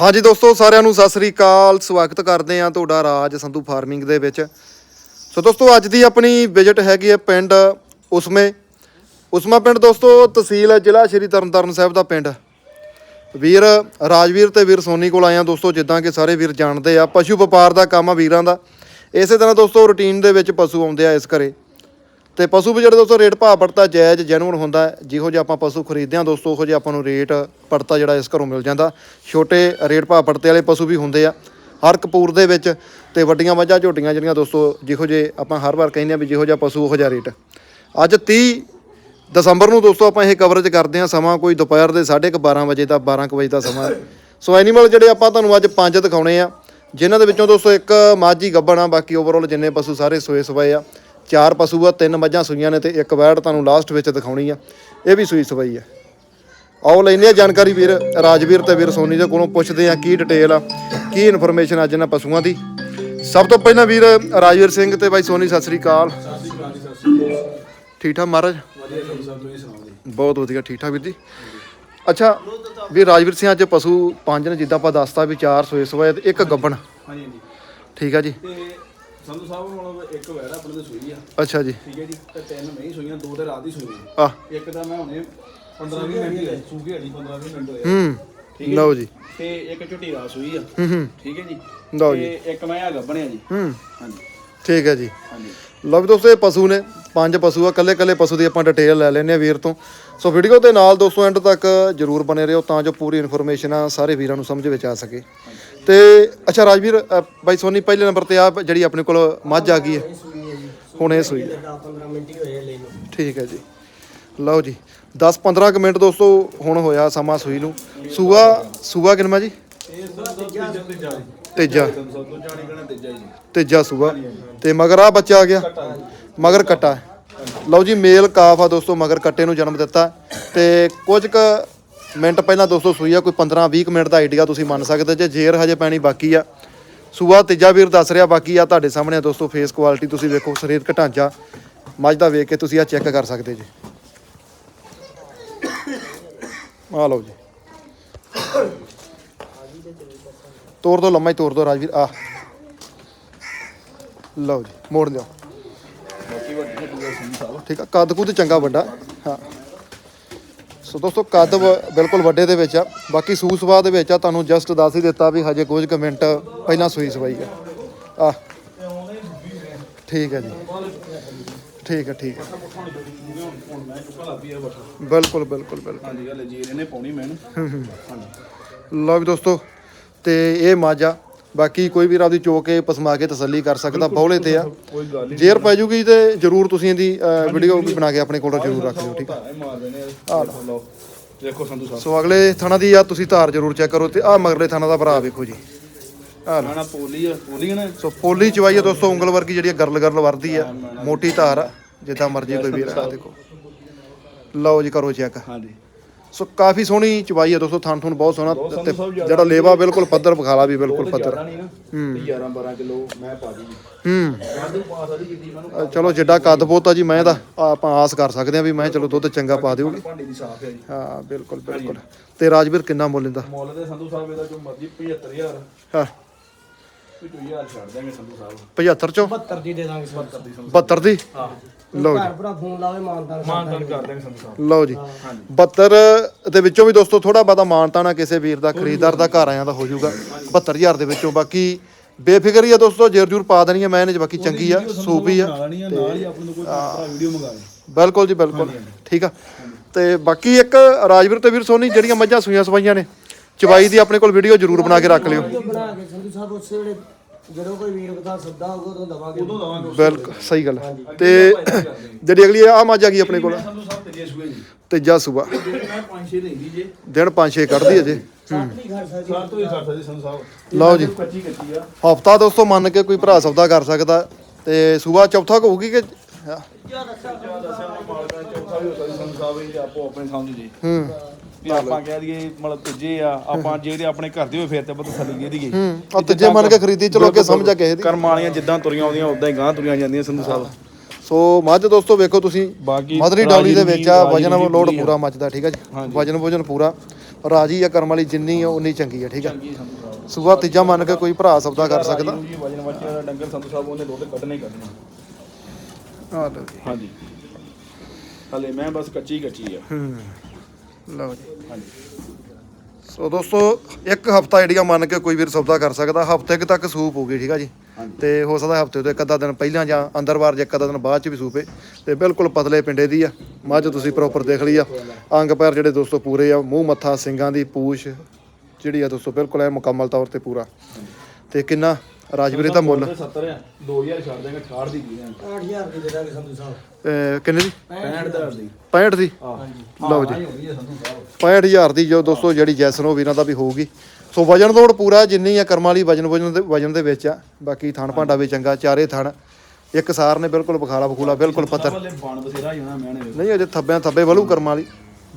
ਹਾਂਜੀ ਦੋਸਤੋ, ਸਾਰਿਆਂ ਨੂੰ ਸਤਿ ਸ੍ਰੀ ਅਕਾਲ। ਸਵਾਗਤ ਕਰਦੇ ਆ ਤੁਹਾਡਾ ਰਾਜ ਸੰਧੂ ਫਾਰਮਿੰਗ ਦੇ ਵਿੱਚ। ਸੋ ਦੋਸਤੋ, ਅੱਜ ਦੀ ਆਪਣੀ ਵਿਜ਼ਿਟ ਹੈਗੀ ਹੈ ਪਿੰਡ ਉਸਮੇ। ਉਸਮਾ ਪਿੰਡ ਦੋਸਤੋ, ਤਹਿਸੀਲ ਹੈ ਜ਼ਿਲ੍ਹਾ ਸ਼੍ਰੀ ਤਰਨਤਾਰਨ ਸਾਹਿਬ ਦਾ ਪਿੰਡ। ਵੀਰ ਰਾਜਵੀਰ ਤੇ ਵੀਰ ਸੋਨੀ ਕੋਲ ਆਇਆ ਦੋਸਤੋ, ਜਿੱਦਾਂ ਕਿ ਸਾਰੇ ਵੀਰ ਜਾਣਦੇ ਆ। ਪਸ਼ੂ ਵਪਾਰ ਦਾ ਕੰਮ ਆ ਵੀਰਾਂ ਦਾ। ਇਸੇ ਤਰ੍ਹਾਂ ਦੋਸਤੋ ਰੁਟੀਨ ਦੇ ਵਿੱਚ ਪਸ਼ੂ ਆਉਂਦੇ ਆ ਇਸ ਘਰੇ। ਤੇ ਪਸ਼ੂ ਵੀ ਜਿਹੜੇ ਦੋਸਤੋ, ਰੇਟ ਭਾਅ ਪੜਤਾ ਜਾਇਜ਼ ਜੈਨੂਨ ਹੁੰਦਾ ਹੈ। ਜਿਹੋ ਜਿਹਾ ਆਪਾਂ ਪਸ਼ੂ ਖਰੀਦਦੇ ਹਾਂ ਦੋਸਤੋ, ਉਹੋ ਜਿਹਾ ਆਪਾਂ ਨੂੰ ਰੇਟ ਪੜਤਾ ਜਿਹੜਾ ਇਸ ਘਰੋਂ ਮਿਲ ਜਾਂਦਾ। ਛੋਟੇ ਰੇਟ ਭਾਅ ਪੜਤੇ ਵਾਲੇ ਪਸ਼ੂ ਵੀ ਹੁੰਦੇ ਆ। ਹਰ ਕਪੂਰ ਦੇ ਵਿੱਚ ਤੇ ਵੱਡੀਆਂ ਮੱਝਾਂ ਝੋਟੀਆਂ ਜਿਹੜੀਆਂ ਦੋਸਤੋ, ਜਿਹੋ ਜੇ ਆਪਾਂ ਹਰ ਵਾਰ ਕਹਿੰਦੇ ਆ ਵੀ ਜਿਹੋ ਜਿਹਾ ਪਸ਼ੂ, ਉਹੋ ਜਿਹਾ ਰੇਟ। ਅੱਜ 30 ਦਸੰਬਰ ਨੂੰ ਦੋਸਤੋ, ਆਪਾਂ ਇਹ ਕਵਰੇਜ ਕਰਦੇ ਹਾਂ। ਸਮਾਂ ਕੋਈ ਦੁਪਹਿਰ ਦੇ 12:30 ਵਜੇ ਦਾ 12 ਕੁ ਵਜੇ ਦਾ ਸਮਾਂ ਸੋ ਐਨੀਮਲ ਜਿਹੜੇ ਆਪਾਂ ਤੁਹਾਨੂੰ ਅੱਜ ਪੰਜ ਦਿਖਾਉਣੇ ਆ। ਜਿਨ੍ਹਾਂ ਦੇ ਵਿੱਚੋਂ ਦੋਸਤੋ, ਇੱਕ ਮਾਝੀ ਗੱਬਣ ਆ। ਬਾਕੀ ਓਵਰਆਲ ਜਿੰਨੇ ਪਸ਼ੂ ਸਾਰੇ ਸੋਏ ਸਵਾਏ ਆ। ਚਾਰ ਪਸ਼ੂ ਆ ਤਿੰਨ ਮੱਝਾਂ ਸੂਈਆਂ ਨੇ ਤੇ ਇੱਕ ਵੈੜ ਤੁਹਾਨੂੰ ਲਾਸਟ ਵਿੱਚ ਦਿਖਾਉਣੀ ਆ। ਇਹ ਵੀ ਸੂਈ ਸਵਾਈ ਆ। ਆਓ ਲੈਂਦੇ ਆ ਜਾਣਕਾਰੀ ਵੀਰ ਰਾਜਵੀਰ ਤੇ ਵੀਰ ਸੋਨੀ ਦੇ ਕੋਲੋਂ ਪੁੱਛਦੇ ਆ ਕੀ ਡਿਟੇਲ ਆ ਕੀ ਇਨਫੋਰਮੇਸ਼ਨ ਅੱਜ ਇਹਨਾਂ ਪਸ਼ੂਆਂ ਦੀ। ਸਭ ਤੋਂ ਪਹਿਲਾਂ ਵੀਰ ਰਾਜਵੀਰ ਸਿੰਘ ਤੇ ਬਾਈ ਸੋਨੀ ਸਤਿ ਸ੍ਰੀ ਅਕਾਲ। ਠੀਕ ਠਾਕ ਮਹਾਰਾਜ? ਬਹੁਤ ਵਧੀਆ ਠੀਕ ਠਾਕ ਵੀਰ ਜੀ। ਅੱਛਾ ਵੀ ਰਾਜਵੀਰ ਸਿੰਘ ਅੱਜ ਪਸ਼ੂ ਪੰਜ ਨੇ ਜਿੱਦਾਂ ਆਪਾਂ ਦੱਸਤਾ ਵੀ ਚਾਰ ਸੋਏ ਸਵਾਏ ਤੇ ਇੱਕ ਗੱਬਣ। ਹਾਂਜੀ ਹਾਂਜੀ। ਠੀਕ ਆ ਜੀ। ਸੰਧੂ ਸਾਹਿਬ ਹੁਣ ਇੱਕ ਵੈੜਾ ਆਪਣੇ ਤੇ ਸੂਈ ਆ। ਅੱਛਾ ਜੀ। ਠੀਕ ਹੈ ਜੀ ਤੇ ਤਿੰਨ ਨਹੀਂ ਸੂਈਆਂ ਦੋ ਤੇ ਰਾਤ ਹੀ ਸੂਈਆਂ। ਆ। ਇੱਕ ਤਾਂ ਮੈਂ ਹੁਣੇ 15 20 ਮਿੰਟ ਹੀ ਸੂ ਕੇ ਹੜੀ 15 20 ਮਿੰਟ ਹੋਏ ਹੂੰ ਠੀਕ ਹੈ ਲਓ ਜੀ। ਤੇ ਇੱਕ ਝੋਟੀ ਰਾਤ ਸੂਈ ਆ। ਹੂੰ ਹੂੰ। ਠੀਕ ਹੈ ਜੀ? ਲਓ ਜੀ। ਤੇ ਇੱਕ ਮੈਂ ਆ ਗੱਬਣਿਆ ਜੀ। ਹੂੰ। ਹਾਂਜੀ। ਠੀਕ ਹੈ ਜੀ। ਹਾਂਜੀ। ਲਓ ਵੀ ਦੋਸਤੋ ਇਹ ਪਸ਼ੂ ਨੇ ਪੰਜ ਪਸ਼ੂ ਆ ਕੱਲੇ ਕੱਲੇ ਪਸ਼ੂ ਦੀ ਆਪਾਂ ਡਿਟੇਲ ਲੈ ਲੈਨੇ ਆ ਵੀਰ ਤੋਂ। ਸੋ ਵੀਡੀਓ ਦੇ ਨਾਲ ਦੋਸਤੋ ਐਂਡ ਤੱਕ ਜਰੂਰ ਬਨੇ ਰਹੋ ਤਾਂ ਜੋ ਪੂਰੀ ਇਨਫੋਰਮੇਸ਼ਨ ਆ ਸਾਰੇ ਵੀਰਾਂ ਨੂੰ ਸਮਝ ਵਿੱਚ ਆ ਸਕੇ। ਤੇ ਅੱਛਾ ਰਾਜਵੀਰ ਅ, ਬਾਈ ਸੋਨੀ ਪਹਿਲੇ ਨੰਬਰ ਤੇ ਆ ਜਿਹੜੀ ਆਪਣੇ ਕੋਲ ਮੱਝ ਆ ਗਈ ਹੈ। ਹੁਣ ਇਹ ਸੂਈ ਹੈ। 15 ਮਿੰਟ ਹੀ ਹੋਏ ਆ ਲੈ ਨੂੰ ਠੀਕ ਹੈ ਜੀ। ਲਓ ਜੀ 10-15 ਕੁ ਮਿੰਟ ਦੋਸਤੋ ਹੁਣ ਹੋਇਆ ਸਮਾਂ ਸੂਈ ਨੂੰ। ਸੂਆ ਸੂਆ ਕਿੰਨਾ ਜੀ? ਤੇਜਾ। ਤੇਜਾ ਸੂਆ। ਤੇ ਮਗਰ ਆ ਬੱਚਾ ਆ ਗਿਆ। ਮਗਰ ਕੱਟਾ। ਲਓ ਜੀ ਮੇਲ ਕਾਫ ਆ ਦੋਸਤੋ ਮਗਰ ਕੱਟੇ ਨੂੰ ਜਨਮ ਦਿੱਤਾ। ਤੇ ਕੁਝ ਕੁ ਮਿੰਟ ਪਹਿਲਾਂ ਦੋਸਤੋ ਸੂਈ ਆ, ਕੋਈ 15 20 ਮਿੰਟ ਦਾ ਆਈਡੀਆ ਤੁਸੀਂ ਮੰਨ ਸਕਦੇ ਜੇ, ਜੇਰ ਹਜੇ ਪੈਣੀ ਬਾਕੀ ਆ। ਸੂਆ ਤੀਜਾ ਵੀਰ ਦੱਸ ਰਿਹਾ, ਬਾਕੀ ਆ ਤੁਹਾਡੇ ਸਾਹਮਣੇ ਆ ਦੋਸਤੋ ਫੇਸ ਕੁਆਲਿਟੀ ਤੁਸੀਂ ਵੇਖੋ ਸਰੀਰਕ ਢਾਂਚਾ ਮੱਝ ਦਾ ਵੇਖ ਕੇ ਤੁਸੀਂ ਆ ਚੈੱਕ ਕਰ ਸਕਦੇ ਜੀ। ਆ ਲਓ ਜੀ। ਤੋੜ ਦੋ ਲੰਮਾ ਹੀ ਤੋੜ ਦੋ ਰਾਜਵੀਰ ਆ ਲਓ ਜੀ, ਮੋੜ ਲਿਓ ਠੀਕ ਆ, ਕੱਦ ਕੁੱਦ ਚੰਗਾ ਵੱਡਾ। ਹਾਂ। ਸੋ ਦੋਸਤੋ ਕੱਦ ਬਿਲਕੁਲ ਵੱਡੇ ਦੇ ਵਿੱਚ ਆ। ਬਾਕੀ ਸੂ ਸਵਾ ਦੇ ਵਿੱਚ ਆ ਤੁਹਾਨੂੰ ਜਸਟ ਦੱਸ ਹੀ ਦਿੱਤਾ ਵੀ ਹਜੇ ਕੁਝ ਕੁ ਮਿੰਟ ਪਹਿਲਾਂ ਸੂਈ ਸਵਾਈ ਆ। ਆ। ਠੀਕ ਹੈ ਜੀ। ਠੀਕ ਹੈ ਠੀਕ ਹੈ। ਬਿਲਕੁਲ ਬਿਲਕੁਲ ਬਿਲਕੁਲ। ਹਾਂਜੀ ਗੱਲ ਜੀ ਇਹਨੇ ਪਾਉਣੀ ਮੈਨੂੰ ਹਾਂਜੀ ਲਓ ਵੀ ਦੋਸਤੋ ਤੇ ਇਹ ਮਾਜਾ ਬਾਕੀ ਕੋਈ ਵੀ ਆਪਦੀ ਚੋ ਕੇ ਪਸਮਾ ਕੇ ਤਸੱਲੀ ਕਰ ਸਕਦਾ ਬੌਲੇ ਤੇ ਆ। ਕੋਈ ਗੱਲ ਨਹੀਂ ਜੇਰ ਪੈ ਜੂਗੀ ਤੇ ਜਰੂਰ ਤੁਸੀਂ ਇਹਦੀ ਵੀਡੀਓ ਵੀ ਬਣਾ ਕੇ ਆਪਣੇ ਕੋਲ ਜਰੂਰ ਰੱਖ ਲਿਓ ਠੀਕ ਆ। ਧਾਰੇ ਮਾਰ ਦੇਣੇ ਆ। ਲਓ। ਦੇਖੋ ਸੰਧੂ ਸਾਹਿਬ। ਸੋ ਅਗਲੇ ਥਾਣਾ ਦੀ ਆ ਤੁਸੀਂ ਧਾਰ ਜਰੂਰ ਚੈੱਕ ਕਰੋ ਤੇ ਆ ਮਗਰਲੇ ਥਾਣਾ ਦਾ ਭਰਾ ਵੇਖੋ ਜੀ। ਆ ਲਓ। ਨਾ ਪੋਲੀ ਆ ਪੋਲੀ ਨਾ? ਸੋ ਪੋਲੀ ਚਵਾਈ ਆ ਦੋਸਤੋ ਉਂਗਲ ਵਰਗੀ ਜਿਹੜੀ ਗਰਲ ਗਰਲ ਵਰਦੀ ਆ ਮੋਟੀ ਧਾਰ ਜਿੱਦਾਂ ਮਰਜ਼ੀ ਕੋਈ ਵੀਰ ਆ ਦੇਖੋ। ਲਓ ਜੀ ਕਰੋ ਚੈੱਕ। ਹਾਂਜੀ। ਸੋ ਕਾਫੀ ਸੋਹਣੀ ਚਵਾਈ ਆ ਦੋਸਤੋ ਥਣ ਥਣ ਬਹੁਤ ਸੋਹਣਾ ਤੇ ਜਿਹੜਾ ਲੇਵਾ ਬਿਲਕੁਲ ਪੱਧਰ ਬਖਾਲਾ ਵੀ ਬਿਲਕੁਲ ਪੱਧਰ। ਜ਼ਿਆਦਾ ਨਹੀਂ ਨਾ ਤੇ 11 12 ਕਿਲੋ ਮੈਂ ਪਾ ਦੀ ਹੂੰ। ਵਾਧੂ ਪਾ ਸਕਦੀ ਜਿੱਦੀ ਮੈਨੂੰ ਅ, ਚਲੋ ਜਿੱਡਾ ਕੱਦ ਬਹੁਤ ਆ ਜੀ ਮੈਂ ਦਾ ਆਪਾਂ ਆਸ ਕਰ ਸਕਦੇ ਆ ਵੀ ਮੈਂ ਚਲੋ ਦੁੱਧ ਚੰਗਾ ਪਾ ਦਿਓਗੀ। ਹੈ ਹਾਂ ਬਿਲਕੁਲ ਬਿਲਕੁਲ। ਤੇ ਰਾਜਵੀਰ ਕਿੰਨਾ ਮੁੱਲ ਇਹਦਾ ਮੁੱਲ ਦੇ ਸੰਧੂ ਸਾਹਿਬ ਇਹਦਾ ਜੋ ਮਰਜ਼ੀ 75000 ਹਾਂ। ਵਿੱਚੋਂ 1000 ਛੱਡ ਦਾਂਗੇ ਸੰਧੂ ਸਾਹਿਬ 75 ਚੋਂ? 72 ਦੀ ਦੇ ਦਾਂਗੇ ਸਰ 70 ਦੀ ਸੰਧੂ 72 ਦੀ? ਹਾਂ। ਲਓ ਜੀ। ਘਰ ਭਰਾ ਫੋਨ ਲਾਵੇ ਮਾਨਦਾਰ ਮਾਨਦਾਨ ਕਰ ਦਾਂਗੇ ਸੰਧੂ ਸਾਹਿਬ। ਲਓ ਜੀ। ਹਾਂਜੀ। 72 ਦੇ ਵਿੱਚੋਂ ਵੀ ਦੋਸਤੋ ਥੋੜਾ ਬਾਤਾ ਮਾਨਤਾ ਨਾ ਕਿਸੇ ਵੀਰ ਦਾ ਖਰੀਦਦਾਰ ਦਾ ਘਰ ਆਇਆਂ ਦਾ ਹੋ ਜਾਊਗਾ। 72000 ਦੇ ਵਿੱਚੋਂ। ਬਾਕੀ ਬੇਫਿਕਰ ਹੀ ਆ ਦੋਸਤੋ ਜੇਰ ਜੂਰ ਪਾ ਦੇਣੀ ਆ ਮੈਂ ਇਹਨੇ 'ਚ ਬਾਕੀ ਚੰਗੀ ਆ ਸੂਪੀ ਆ। ਨਾਲ ਨਹੀਂ ਆ ਨਾਲ ਹੀ ਆਪਣੇ ਨੂੰ ਕੋਈ ਭਰਾ ਵੀਡੀਓ ਮੰਗਾ ਲੈ ਬਿਲਕੁਲ ਜੀ ਬਿਲਕੁਲ। ਠੀਕ ਆ। ਤੇ ਬਾਕੀ ਇੱਕ ਰਾਜਵੀਰ ਤੇ ਵੀਰ ਸੋਨੀ ਜਿਹੜੀਆਂ ਮੱਝਾਂ ਸੂਈਆਂ ਸਵਾਈਆਂ ਨੇ। ਚਵਾਈ ਦੀ ਆਪਣੇ ਕੋਲ ਵੀਡੀਓ ਜਰੂਰ ਬਣਾ ਕੇ ਰੱਖ ਲਿਓ। ਵੀਡੀਓ ਬਣਾ ਕੇ ਸੰਧੂ ਸਾਹਿਬ ਉਸੇ ਵੇਲੇ ਜਦੋਂ ਕੋਈ ਵੀਰ ਬਤਾ ਸੱਦਾ ਹੋਊਗਾ ਉਦੋਂ ਦਵਾਂਗੇ। ਉਦੋਂ ਦਵਾਂਗੇ ਬਿਲਕੁਲ ਸਹੀ ਗੱਲ ਹੈ। ਤੇ ਜਿਹੜੀ ਅਗਲੀ ਆ ਮੱਝ ਆ ਗਈ ਆਪਣੇ ਕੋਲ? ਸੰਧੂ ਸਾਹਿਬ ਤੇ ਜੇ ਸੂਏ ਜੀ। ਤੀਜਾ ਜਿਹੜੇ ਮੈਂ 5-6 ਲੈਂਦੀ ਜੇ ਦਿਨ 5-6 ਕੱਢਦੀ ਅਜੇ ਸੱਤ ਵੀ ਖੜ ਸਕਦੀ। ਸਾਰ ਤੋਂ ਹੀ ਸੰਧੂ ਸਾਹਿਬ। ਲਓ ਜੀ। ਕੱਚੀ ਕੱਚੀ ਆ। ਹਫਤਾ ਦੋਸਤੋ ਮੰਨ ਕੇ ਕੋਈ ਭਰਾ ਸੌਦਾ ਕਰ ਸਕਦਾ। ਤੇ ਸੂਆ ਚੌਥਾ ਕੁ ਹੋਊਗੀ ਕਿ ਹਾਂ, ਦੱਸਿਆ ਨਾ ਮਾਲਕਾਂ ਚੌਥਾ ਵੀ ਹੋ ਸਕਦੀ ਸੰਧੂ ਸਾਹਿਬ ਇਹ ਆਪੋ ਆਪਣੇ ਸਮਝ ਜੀ ਹੂੰ ਵੀ ਆਪਾਂ ਕਹਿ ਦਈਏ ਮਤਲਬ ਤੀਜੇ ਆ ਆਪਾਂ ਜੇ ਤੇ ਆਪਣੇ ਘਰ ਦੇ ਹੋਏ ਫਿਰ ਤੇ ਆਪਾਂ ਤਸੱਲੀ ਦੇ ਦਈਏ। ਹੂੰ। ਆ ਤੀਜੇ ਮੰਨ ਕੇ ਖਰੀਦੀ ਚਲੋ ਅੱਗੇ ਸਮਝ ਆ ਕਿਸੇ ਦੀ। ਕਰਮ ਵਾਲੀਆਂ ਜਿੱਦਾਂ ਤੁਰੀਆਂ ਆਉਂਦੀਆਂ ਉਦਾਂ ਹੀ ਗਾਂ ਤੁਰੀਆਂ ਜਾਂਦੀਆਂ ਸੰਧੂ ਸਾਹਿਬ। ਸੋ ਮੱਝ ਦੋਸਤੋ ਵੇਖੋ ਤੁਸੀਂ ਬਾਕੀ ਮਧਰੀ ਡੌਲੀ ਦੇ ਵਿੱਚ ਆ ਵਜਨ ਲੋਡ ਪੂਰੀ ਮੱਝ ਦਾ ਠੀਕ ਹੈ ਜੀ। ਵਜਨ ਵਜਨ ਪੂਰਾ। ਰਾਜੀ ਆ ਕਰਮ ਵਾਲੀ ਜਿੰਨੀ ਆ ਉਨੀ ਚੰਗੀ ਆ ਠੀਕ ਸਾਹਿਬ। ਸੂਆ ਤੀਜਾ ਮੰਨ ਕੇ ਕੋਈ ਭਰਾ ਸੌਦਾ ਕਰ ਸਕਦਾ। ਜੀ ਵਜਨ ਬੱਚਿਆਂ ਦਾ ਡੰਗਰ ਸੰਧੂ ਸਾਹਿਬ ਉਹਨੇ ਦੁੱਧ ਕੱਢਣਾ ਹੀ ਕੱਢਣਾ। ਆ ਲਓ ਜੀ। ਹਾਂਜੀ। ਹਲੇ ਮੈਂ ਬਸ ਕੱਚੀ ਕੱਚੀ ਆ। ਹੂੰ। ਲਓ ਜੀ। ਹਾਂਜੀ। ਸੋ ਦੋਸਤੋ ਇੱਕ ਹਫਤਾ ਜਿਹੜੀਆਂ ਮੰਨ ਕੇ ਕੋਈ ਵੀਰ ਸੌਦਾ ਕਰ ਸਕਦਾ ਹਫ਼ਤੇ ਕੁ ਤੱਕ ਸੂਪ ਹੋਊਗੀ ਠੀਕ ਆ ਜੀ। ਤੇ ਹੋ ਸਕਦਾ ਹਫ਼ਤੇ ਤੋਂ ਇੱਕ ਅੱਧਾ ਦਿਨ ਪਹਿਲਾਂ ਜਾਂ ਅੰਦਰ ਬਾਹਰ ਜਾਂ ਇੱਕ ਅੱਧਾ ਦਿਨ ਬਾਅਦ ਚ ਵੀ ਸੂਪੇ ਤੇ ਬਿਲਕੁਲ ਪਤਲੇ ਪਿੰਡੇ ਦੀ ਆ। ਮੱਝ ਤੁਸੀਂ ਪ੍ਰੋਪਰ ਦੇਖ ਲਈ ਆ। ਅੰਗ ਪੈਰ ਜਿਹੜੇ ਦੋਸਤੋ ਪੂਰੇ ਆ ਮੂੰਹ ਮੱਥਾ ਸਿੰਗਾਂ ਦੀ ਪੂਛ ਜਿਹੜੀ ਆ ਦੋਸਤੋ ਬਿਲਕੁਲ ਐ ਮੁਕੰਮਲ ਤੌਰ ਤੇ ਪੂਰਾ। ਤੇ ਕਿੰਨਾ ਰਾਜਵੀਰੇ ਦਾ ਮੁੱਲ। 70 ਆ 2000 ਛੱਡ ਦੇਗਾ 68 ਦੀ ਦਾਂਗੇ 8000 ਦੀ ਦੇ ਦਾਂਗੇ ਸੰਧੂ ਸਾਹਿਬ ਅਹ ਕਿੰਨੇ ਦੀ? 65000 ਦੀ। 65 ਦੀ? ਹਾਂ। ਲਓ ਜੀ। ਹਾਂ, ਹੋ ਗਈ ਹੈ ਸੰਧੂ ਸਾਹਿਬ 65000 ਦੀ ਜੋ ਦੋਸਤੋ ਜਿਹੜੀ ਜੈਸਨ ਉਹ ਵੀਰਾਂ ਦਾ ਵੀ ਹੋਊਗੀ। ਸੋ ਵਜਨ ਤੋੜ ਪੂਰਾ ਜਿੰਨੀ ਆ ਕਰਮਾਂ ਵਾਲੀ ਵਜਨ ਵਜਨ ਦੇ ਵਜਨ ਦੇ ਵਿੱਚ ਆ। ਬਾਕੀ ਥਣ ਭਾਂਡਾ ਵੀ ਚੰਗਾ ਚਾਰੇ ਥਣ। ਇੱਕ ਸਾਰ ਨੇ ਬਿਲਕੁਲ ਬਖਾਲਾ ਬਖੂਲਾ ਬਿਲਕੁਲ ਪੱਤਰ ਵਾਲੇ ਬਣ ਬਸੇਰਾ ਹੀ ਹੋਣਾ ਮੈਂ ਨੇ ਨਹੀਂ ਅਜੇ ਥੱਬਿਆਂ ਥੱਬੇ ਵਲੂ ਕਰਮਾਂ ਵਾਲੀ।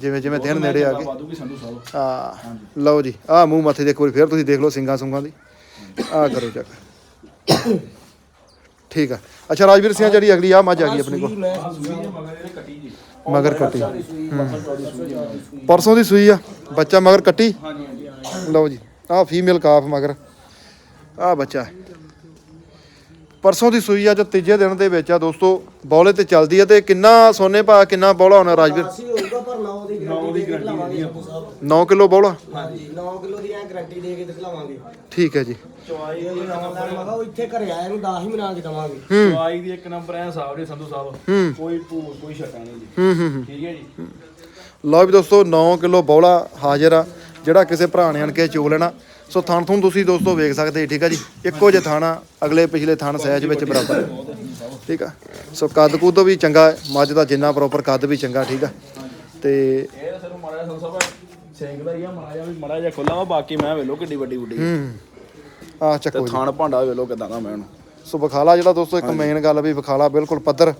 ਜਿਵੇਂ ਜਿਵੇਂ ਦਿਨ ਨੇੜੇ ਆ ਗਏ। ਸੰਧੂ ਸਾਹਿਬ। ਆ ਲਓ ਜੀ ਆ ਮੂੰਹ ਮੱਥੇ ਦੇ ਇੱਕ ਵਾਰੀ ਫੇਰ ਤੁਸੀਂ ਦੇਖ ਲਓ ਸਿੰਗਾਂ ਸੁੰਗਾਂ ਦੀ। ਆ ਕਰੋ ਚੱਕ ਠੀਕ ਆ। ਅੱਛਾ, ਰਾਜਵੀਰ ਸਿੰਘ ਜਿਹੜੀ ਅਗਲੀ, ਆ ਮੱਝ ਆ ਗਈ ਆਪਣੇ ਕੋਲ। ਮਗਰ ਕੱਟੀ। ਪਰਸੋਂ ਦੀ ਸੂਈ ਆ। ਬੱਚਾ ਮਗਰ ਕੱਟੀ। ਲਓ ਜੀ, ਆਹ ਫੀਮੇਲ ਕਾਫ ਮਗਰ। ਆਹ ਬੱਚਾ। ਪਰਸੋਂ ਦੀ ਸੂਈ ਆ ਜੋ ਤੀਜੇ ਦਿਨ ਦੇ ਵਿੱਚ ਆ ਦੋਸਤੋ, ਬੌਲੇ ਤੇ ਚੱਲਦੀ ਆ ਤੇ ਕਿੰਨਾ ਸੋਨੇ ਭਾ, ਕਿੰਨਾ ਬੌਲਾ ਹੋਣਾ ਰਾਜਵੀਰ। ਦੀ ਗਾਰੰਟੀ ਦੇ ਕੇ ਦਿਖਾਵਾਂਗੇ ਸੰਧੂ ਸਾਹਿਬ 9 ਕਿਲੋ ਬੌਲਾ? ਹਾਂਜੀ 9 ਕਿਲੋ ਦੀ ਐ ਗਾਰੰਟੀ ਦੇ ਕੇ ਦਿਖਾਵਾਂਗੇ ਠੀਕ ਹੈ ਜੀ। ਚਵਾਈ ਇਹ ਆਨਲਾਈਨ ਮਗਾ ਉਹ ਇੱਥੇ ਘਰੇ ਆਇਆ ਨੂੰ 10 ਹੀ ਮਨਾ ਕੇ ਦਵਾਂਗੇ। ਚਵਾਈ ਦੀ ਇੱਕ ਨੰਬਰ ਐ ਸਾਹਿਬ ਜੀ ਸੰਧੂ ਸਾਹਿਬ। ਹੂੰ। ਕੋਈ ਭੂਰ ਕੋਈ ਛਟਾ ਨਹੀਂ ਜੀ। ਹੂੰ ਹੂੰ ਹੂੰ। ਠੀਕ ਹੈ ਜੀ। ਲਓ ਵੀ ਦੋਸਤੋ 9 ਕਿਲੋ ਬੌਲਾ ਹਾਜ਼ਰ ਆ। ਜਿਹੜਾ ਕਿਸੇ ਭਰਾ ਨੇ ਆਣ ਕੇ ਚੋ ਲੈਣਾ ਸੋ ਥਣ ਥੁਣ ਤੁਸੀਂ ਦੋਸਤੋ ਵੇਖ ਸਕਦੇ ਠੀਕ ਆ ਜੀ? ਇੱਕੋ ਜੇ ਥਾਣਾ ਅਗਲੇ ਪਿਛਲੇ ਥਣ ਸਹਿਜ ਵਿੱਚ ਬਰਾਬਰ। ਠੀਕ ਆ? ਸੋ ਕੱਦ ਕੁੱਦ ਵੀ ਚੰਗਾ ਹੈ ਮੱਝ ਦਾ ਜਿੰਨਾ ਪ੍ਰੋਪਰ ਕੱਦ ਵੀ ਚੰਗਾ ਠੀਕ ਆ? ਤੇ ਇਹ ਤਾਂ ਸਿਰਫ ਮਾੜਾ ਜਿਹਾ ਸੰਧੂ ਸਾਹਿਬ ਸਿੰਘ ਦਾ ਹੀ ਆ ਮਾੜਾ ਜਿਹਾ ਵੀ ਮਾੜਾ ਜਿਹਾ ਖੁੱਲਾ ਵਾ ਬਾਕੀ ਮੈਂ ਵੇਲੋ ਕਿੱਡੀ ਵੱਡੀ ਵੱਡੀ ਹੂੰ। ਆ ਤੇ ਚੱਕੋ ਜੀ। ਥਾਣ ਭਾਂਡਾ ਵੇਲੋ ਕਿਦਾਂ ਦਾ ਮੈਂ ਉਹਨੂੰ। ਸੋ ਬਖਾਲਾ ਜਿਹੜਾ ਦੋਸਤੋ ਇੱਕ ਮੇਨ ਗੱਲ ਵੀ ਬਖਾਲਾ ਬਿਲਕੁਲ ਪੱਧਰ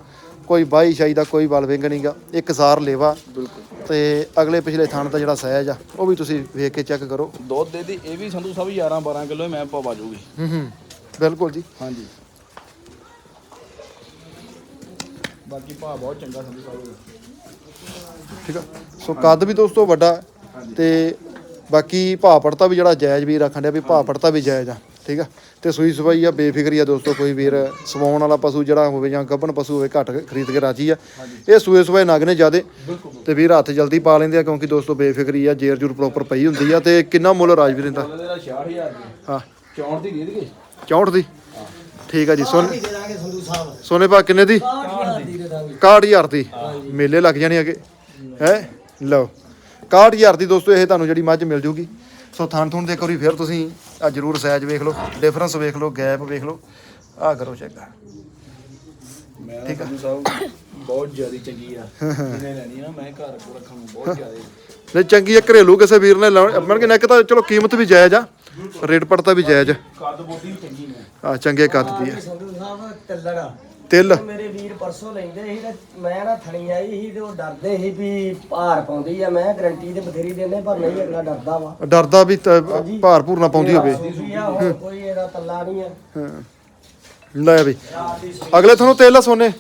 ਕੋਈ ਬਾਈ ਸ਼ਾਈ ਦਾ ਕੋਈ ਬਲ ਵਿੰਗ ਨਹੀਂਗਾ ਇੱਕ ਸਾਰ ਲੇਵਾ। ਬਿਲਕੁਲ। ਤੇ ਅਗਲੇ ਪਿਛਲੇ ਥਣ ਦਾ ਜਿਹੜਾ ਸਹਿਜ ਆ ਉਹ ਵੀ ਤੁਸੀਂ ਵੇਖ ਕੇ ਚੈੱਕ ਕਰੋ। ਦੁੱਧ ਦੇ ਦੀ ਇਹ ਵੀ ਸੰਧੂ ਸਾਹਿਬ 11 12 ਕਿਲੋ ਮੈਂ ਪਵਾ ਜੂਗੀ ਹੂੰ ਹੂੰ। ਬਿਲਕੁਲ ਜੀ। ਹਾਂਜੀ। ਬਾਕੀ ਭਾ ਬਹੁਤ ਚੰਗਾ ਸੰਧੂ ਸਾਹਿਬ। ਦਾ। ਠੀਕ ਆ? ਸੋ ਕੱਦ ਵੀ ਦੋਸਤੋ ਵੱਡਾ ਤੇ ਬਾਕੀ ਭਾਅ ਪੜਤਾ ਵੀ ਜਿਹੜਾ ਜਾਇਜ਼ ਵੀ ਰੱਖਣ ਡਿਆ ਵੀ ਭਾਅ ਪੜਤਾ ਵੀ ਜਾਇਜ਼ ਆ ਠੀਕ ਆ? ਤੇ ਸੂਈ ਸਵਾਈ ਆ ਬੇਫਿਕਰੀ ਆ ਦੋਸਤੋ ਕੋਈ ਵੀਰ ਸਵਾਉਣ ਵਾਲਾ ਪਸ਼ੂ ਜਿਹੜਾ ਹੋਵੇ ਜਾਂ ਗੱਭਣ ਪਸ਼ੂ ਹੋਵੇ ਘੱਟ ਖਰੀਦ ਕੇ ਰਾਜੀ ਆ। ਇਹ ਸੂਏ ਸਵਾਏ ਨਗ ਨੇ ਜਿਆਦੇ। ਤੇ ਵੀਰ ਹੱਥ ਜਲਦੀ ਪਾ ਲੈਂਦੇ ਆ ਕਿਉਂਕਿ ਦੋਸਤੋ ਬੇਫਿਕਰੀ ਆ ਜੇਰ ਜੂਰ ਪ੍ਰੋਪਰ ਪਈ ਹੁੰਦੀ ਆ ਤੇ ਕਿੰਨਾ ਮੁੱਲ ਰਾਜਵੀਰ ਦਾ ਮੁੱਲ ਇਹਦਾ 66000 ਦੀ ਹਾਂ। 64 ਦੀ ਦੇ ਦੇਗੇ 64 ਦੀ? ਠੀਕ ਆ ਜੀ ਸੋਨ ਵੀ ਦੇ ਦਾਂਗੇ ਸੰਧੂ ਸਾਹਿਬ। ਸੋਨੇ ਭਾ ਕਿੰਨੇ ਦੀ? 60000 ਦੀ ਦੇ ਦਾਂਗੇ 61000 ਦੀ। ਮੇਲੇ ਲੱਗ ਜਾਣੇ ਅਗੇ ਹੈ? ਲਓ। 61000 ਦੀ ਦੋਸਤੋ ਇਹ ਤੁਹਾਨੂੰ ਜਿਹੜੀ ਮੱਝ ਮਿਲ ਜੂਗੀ। ਸੋ ਥਾਣ ਥੂਣ ਦੇ ਇੱਕ ਵਾਰੀ ਫਿਰ ਤੁਸੀਂ ਆ ਜਰੂਰ ਸਾਈਜ਼ ਵੇਖ ਲਓ ਡਿਫਰੈਂਸ ਵੇਖ ਲਓ ਗੈਪ ਵੇਖ ਲਓ। ਆ ਕਰੋ ਚੈੱਕ ਮੈਂ ਠੀਕ ਸਾਹਿਬ ਬਹੁਤ ਜ਼ਿਆਦਾ ਚੰਗੀ ਆ। ਜਿਹਨੇ ਲੈਣੀ ਆ ਨਾ ਮੈਂ ਘਰ ਕੋਲ ਰੱਖਣ ਨੂੰ ਬਹੁਤ ਜ਼ਿਆਦਾ। ਨਹੀਂ ਚੰਗੀ ਆ ਘਰੇਲੂ ਕਿਸੇ ਵੀਰ ਨੇ ਲਾਉਣ। ਮਨ ਕਿ ਇੱਕ ਤਾਂ ਚਲੋ ਕੀਮਤ ਵੀ ਜਾਇਜ਼ ਆ ਰੇਟ ਪੜਤਾ ਵੀ ਜਾਇਜ਼ ਕੱਦ ਬੋਦੀ ਵੀ ਚੰਗੀ ਨੇ ਆ ਚੰਗੇ ਕੱਦ ਦੀ ਆ। ਸੰਧੂ ਸਾਹਿਬ ਟੱਲੜਾ ਤਿਲ। ਮੇਰੇ ਵੀਰ ਪਰਸੋਂ ਲੈਂਦੇ ਸੀ ਤੇ ਮੈਂ ਨਾ ਥਣੀ ਆਈ ਸੀ ਤੇ ਉਹ ਡਰਦੇ ਸੀ ਵੀ ਭਾਰ ਪਾਉਂਦੀ ਆ। ਮੈਂ ਗਰੰਟੀ ਤੇ ਬਥੇਰੀ ਦਿੰਦੇ ਪਰ ਨਹੀਂ ਅਗਲਾ ਡਰਦਾ ਵਾ। ਡਰਦਾ ਵੀ ਤਾਂ ਭਾਰ ਭੂਰ ਨਾ ਪਾਉਂਦੀ ਹੋਵੇ। ਸੂਫੀ ਆ ਹੁਣ ਕੋਈ ਇਹਦਾ ਤੱਲਾ ਨਹੀਂ ਆ। ਲੈ ਵੀ। ਅਗਲੇ ਤੁਹਾਨੂੰ ਤੇਲ ਆ ਸੋਨੇ।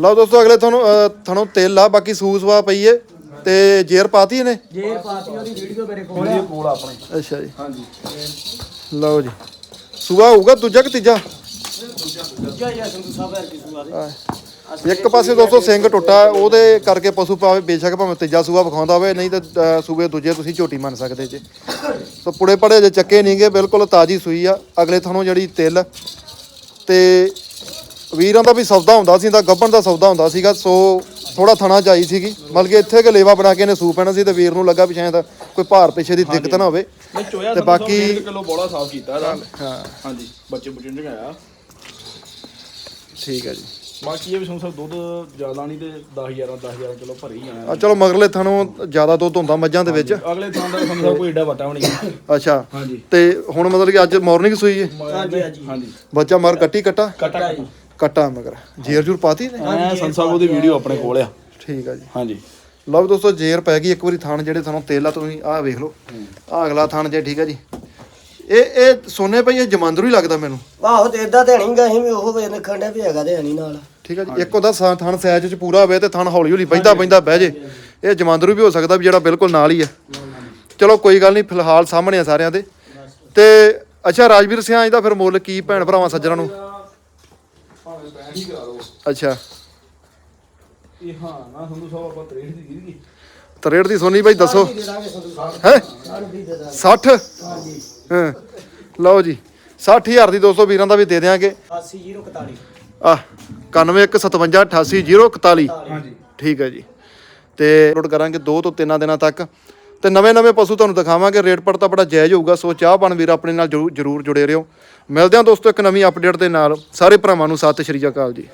ਲਓ ਦੋਸਤੋ ਅਗਲੇ ਤੁਹਾਨੂੰ ਅਹ, ਤੁਹਾਨੂੰ ਤੇਲ ਆ। ਬਾਕੀ ਸੂਸਵਾ ਪਈ ਏ ਤੇ ਜੇਰ ਪਾਤੀ ਇਹਨੇ? ਜੇ ਪਾਤੀ ਉਹਦੀ ਵੀਡੀਓ ਮੇਰੇ ਕੋਲ ਆ। ਕੋਲ ਆਪਣੇ। ਅੱਛਾ ਜੀ। ਹਾਂਜੀ। ਲਓ ਜੀ। ਸੂਆ ਹੋਊਗਾ ਦੂਜਾ ਕਿ ਤੀਜਾ? ਦੂਜਾ ਹੀ ਆ ਸੰਧੂ ਸਾਹਿਬ ਹਰ ਕੀ ਸੂਆ ਦੇ। ਇੱਕ ਪਾਸੇ ਦੋਸਤੋ ਸਿੰਘ ਟੁੱਟਾ ਉਹਦੇ ਕਰਕੇ ਪਸ਼ੂ ਪਾਵੇ ਬੇਸ਼ੱਕ ਭਾਵੇਂ ਤੀਜਾ ਸੂਆ ਵਿਖਾਉਂਦਾ ਹੋਵੇ ਨਹੀਂ ਤਾਂ ਸੂਬੇ ਦੂਜੇ ਤੁਸੀਂ ਝੋਟੀ ਮੰਨ ਸਕਦੇ ਜੇ। ਸੋ ਪੁੜੇ ਪੜੇ ਜੇ ਚੱਕੇ ਨਹੀਂਗੇ ਬਿਲਕੁਲ ਤਾਜੀ ਸੂਈ ਆ। ਅਗਲੇ ਤੁਹਾਨੂੰ ਜਿਹੜੀ ਤਿਲ ਤੇ ਵੀਰਾਂ ਦਾ ਵੀ ਸੌਦਾ ਹੁੰਦਾ ਸੀ ਤਾਂ ਗੱਬਣ ਦਾ ਸੌਦਾ ਹੁੰਦਾ ਸੀਗਾ ਸੋ ਥੋੜਾ ਥਣਾ ਚਾਈ ਸੀਗੀ। ਮਤਲਬ ਕਿ ਇੱਥੇ ਕਿ ਲੇਵਾ ਬਣਾ ਕੇ ਇਹਨੇ ਸੂ ਪੈਣਾ ਸੀ ਤੇ ਵੀਰ ਨੂੰ ਲੱਗਾ ਵੀ ਸ਼ਾਇਦ ਕੋਈ ਭਾਰ ਪਿੱਛੇ ਦੀ ਦਿੱਕਤ ਨਾ ਹੋਵੇ। ਤੇ ਬਾਕੀ- ਕਿਲੋ ਬੋਲਾ ਸਾਫ਼ ਕੀਤਾ ਹਾਂ। ਹਾਂਜੀ ਬੱਚੇ ਬੁੱਚੇ ਨੇ ਆਇਆ ਠੀਕ ਹੈ ਜੀ। ਬਾਕੀ ਇਹ ਵੀ ਸਾਹਿਬ ਦੁੱਧ ਜ਼ਿਆਦਾ ਨਹੀਂ ਤੇ 10 11 10 11 ਕਿਲੋ ਭਰੇ ਹੀ ਜਾਣਾ। ਆ ਚਲੋ ਮਗਰਲੇ ਥਣੋਂ ਜ਼ਿਆਦਾ ਦੁੱਧ ਹੁੰਦਾ ਮੱਝਾਂ ਦੇ ਵਿੱਚ। ਅਗਲੇ ਥਾਂ ਦਾ ਸਾਹਿਬ ਕੋਈ ਏਡਾ ਵਟਾ ਨਹੀਂ ਅੱਛਾ। ਹਾਂਜੀ। ਤੇ ਹੁਣ ਮਤਲਬ ਕਿ ਅੱਜ ਮਾਰਨਿੰਗ ਸੂਈ ਹੈ? ਹਾਂਜੀ ਹਾਂਜੀ। ਹਾਂਜੀ। ਬੱਚਾ ਮਰ ਕੱਟੀ ਕੱਟਾ? ਕਟਾ ਕੱਟਾ। ਮਗਰ। ਜੇਰ ਜੂਰ ਪਾਤੀ ਨੇ ਮੈਂ ਸੰਧੂ ਸਾਹਿਬ ਉਹਦੀ ਵੀਡੀਓ ਆਪਣੇ ਕੋਲ ਆ। ਠੀਕ ਆ ਜੀ। ਹਾਂਜੀ। ਲਓ ਵੀ ਦੋਸਤੋ ਜੇਰ ਪੈ ਗਈ ਇੱਕ ਵਾਰੀ ਥਣ ਜਿਹੜੇ ਤੁਹਾਨੂੰ ਤੇਲ ਆ ਤੁਸੀਂ ਆਹ ਵੇਖ ਲਓ। ਆਹ ਅਗਲਾ ਥਣ ਜੇ ਠੀਕ ਆ ਜੀ। ਇਹ ਇਹ ਸੋਨੇ ਪਈ ਇਹ ਜਮਾਂਦਰੂ ਹੀ ਲੱਗਦਾ ਮੈਨੂੰ। ਆਹੋ ਤੇ ਇਦਾਂ ਤੇ ਨਹੀਂਗਾ ਅਸੀਂ ਵੀ ਉਹ ਵੇ ਨਿਕਣ ਡਿਆ ਵੀ ਹੈਗਾ ਤੇ ਨਹੀਂ ਨਾਲ। ਠੀਕ ਆ ਜੀ ਇੱਕ ਉਹਦਾ ਸਾ- ਥਣ ਸਾਈਜ਼ ਚ ਪੂਰਾ ਹੋਵੇ ਤੇ ਥਣ ਹੌਲੀ ਹੌਲੀ ਬੈਂਦਾ ਬੈਂਦਾ ਬਹਿ ਜੇ। ਇਹ ਜਮਾਂਦਰੂ ਵੀ ਹੋ ਸਕਦਾ ਵੀ ਜਿਹੜਾ ਬਿਲਕੁਲ ਨਾਲ ਹੀ ਹੈ ਚਲੋ ਕੋਈ ਗੱਲ ਨਹੀਂ ਫਿਲਹਾਲ ਸਾਹਮਣੇ ਆ ਸਾਰਿਆਂ ਦੇ। ਤੇ ਅੱਛਾ ਰਾਜਵੀਰ ਸਿੰਘ ਇਹਦਾ ਫਿਰ ਮੁੱਲ ਕੀ ਭੈਣ ਭਰਾਵਾਂ ਸੱਜਣਾ ਨੂੰ? ਭਾਵੇਂ ਬੈਂਡ ਹੀ ਕਰਾ ਲਓ ਅੱਛਾ। ਇਹ ਹਾਂ ਨਾ ਸੰਧੂ ਸਾਹਿਬ ਆਪਾਂ 63 ਦੀ ਦੀਦੀ 63 ਦੀ ਸੋਨੀ ਬਾਈ ਦੱਸੋ। ਦੇ ਹੈ? ਸਾਢੇ ਦੀ ਦੇ ਦਾਂਗੇ। 60 ਹਾਂਜੀ। ਹਾਂ। ਲਓ ਜੀ 60000 ਦੀ 200 ਵੀਰਾਂ ਦਾ ਵੀ ਦੇ ਦਿਆਂਗੇ। 80041 ਆ 9157588041 ਹਾਂਜੀ। ਠੀਕ ਹੈ ਜੀ। ਤੇ ਅਪਲੋਡ ਕਰਾਂਗੇ 2 ਤੋਂ 3 ਦਿਨਾਂ ਤੱਕ। ਤੇ ਨਵੇਂ ਨਵੇਂ ਪਸ਼ੂ ਤੁਹਾਨੂੰ ਦਿਖਾਵਾਂਗੇ। ਰੇਟ ਪਰ ਤਾਂ ਬੜਾ ਜਾਇਜ਼ ਹੋਊਗਾ। ਸੋ ਚਾਹਪਣ ਵੀਰ ਆਪਣੇ ਨਾਲ ਜਰੂਰ ਜਰੂਰ ਜੁੜੇ ਰਹੋ। ਮਿਲਦੇ ਹਾਂ ਦੋਸਤੋ ਇੱਕ ਨਵੀਂ ਅਪਡੇਟ ਦੇ ਨਾਲ। ਸਾਰੇ ਭਰਾਵਾਂ ਨੂੰ ਸਤਿ ਸ਼੍ਰੀ ਅਕਾਲ ਜੀ।